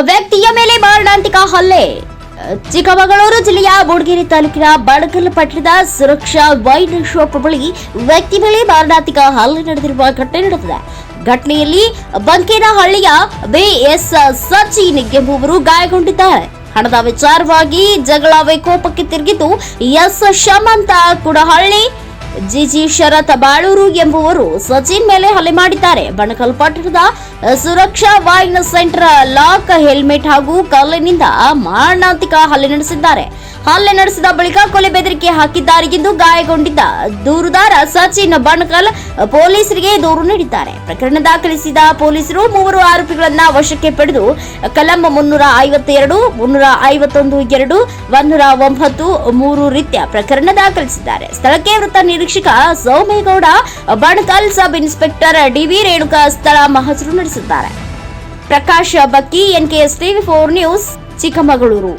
ವ್ಯಕ್ತಿಯ ಮೇಲೆ ಮಾರಣಾಂತಿಕ ಹಲ್ಲೆ. ಚಿಕ್ಕಮಗಳೂರು ಜಿಲ್ಲೆಯ ಮೂಡಿಗೆರೆ ತಾಲೂಕಿನ ಬಡಗಲ್ ಪಟ್ಟಣದ ಸುರಕ್ಷಾ ವೈನ್ ಶಾಪ್ ಬಳಿ ವ್ಯಕ್ತಿ ಮೇಲೆ ಮಾರಣಾಂತಿಕ ಹಲ್ಲೆ ನಡೆದಿರುವ ಘಟನೆ ನಡೆದಿದೆ. ಘಟನೆಯಲ್ಲಿ ಬಂಕೇನಹಳ್ಳಿಯ ಬಿಎಸ್ ಸಚಿನ್ ಎಂಬುವರು ಗಾಯಗೊಂಡಿದ್ದಾರೆ. ಹಣದ ವಿಚಾರವಾಗಿ ಜಗಳ ವಿಕೋಪಕ್ಕೆ ತಿರುಗಿದ್ದು S Shamanth Kudahalli G G Sharath Balur ಎಂಬುವರು ಸಚಿನ್ ಮೇಲೆ ಹಲ್ಲೆ ಮಾಡಿದ್ದಾರೆ. ಬಣಕಲ್ ಪಟ್ಟಣದ Suraksha Vahini centre lock, helmet ಹಾಗೂ ಕಲ್ಲಿನಿಂದ ಮಾರಣಾಂತಿಕ ಹಲ್ಲೆ ನಡೆಸಿದ್ದಾರೆ. ಹಲ್ಲೆ ನಡೆಸಿದ ಬಳಿಕ ಕೊಲೆ ಬೆದರಿಕೆ ಹಾಕಿದ್ದಾರೆ ಎಂದು ಗಾಯಗೊಂಡಿದ್ದ ದೂರುದಾರ ಸಚಿನ್ ಬಣಕಲ್ ಪೊಲೀಸರಿಗೆ ದೂರು ನೀಡಿದ್ದಾರೆ. ಪ್ರಕರಣ ದಾಖಲಿಸಿದ ಪೊಲೀಸರು ಮೂವರು ಆರೋಪಿಗಳನ್ನ ವಶಕ್ಕೆ ಪಡೆದು ಕಲಂ ಮುನ್ನೂರ ಐವತ್ತೆರಡು, ಮುನ್ನೂರ ಐವತ್ತೊಂದು, ಎರಡು, ಒಂದೂರ ಒಂಬತ್ತು, ಮೂರು ರೀತಿಯ ಪ್ರಕರಣ ದಾಖಲಿಸಿದ್ದಾರೆ. ಸ್ಥಳಕ್ಕೆ ವೃತ್ತ ನಿರೀಕ್ಷಕ Soumegowda Banakal sub inspector D V Renuka ಸ್ಥಳ ಮಹಸರು ನಡೆಸಿದ್ದಾರೆ. Prakash Bakki NKS TV four news, Chikkamagaluru.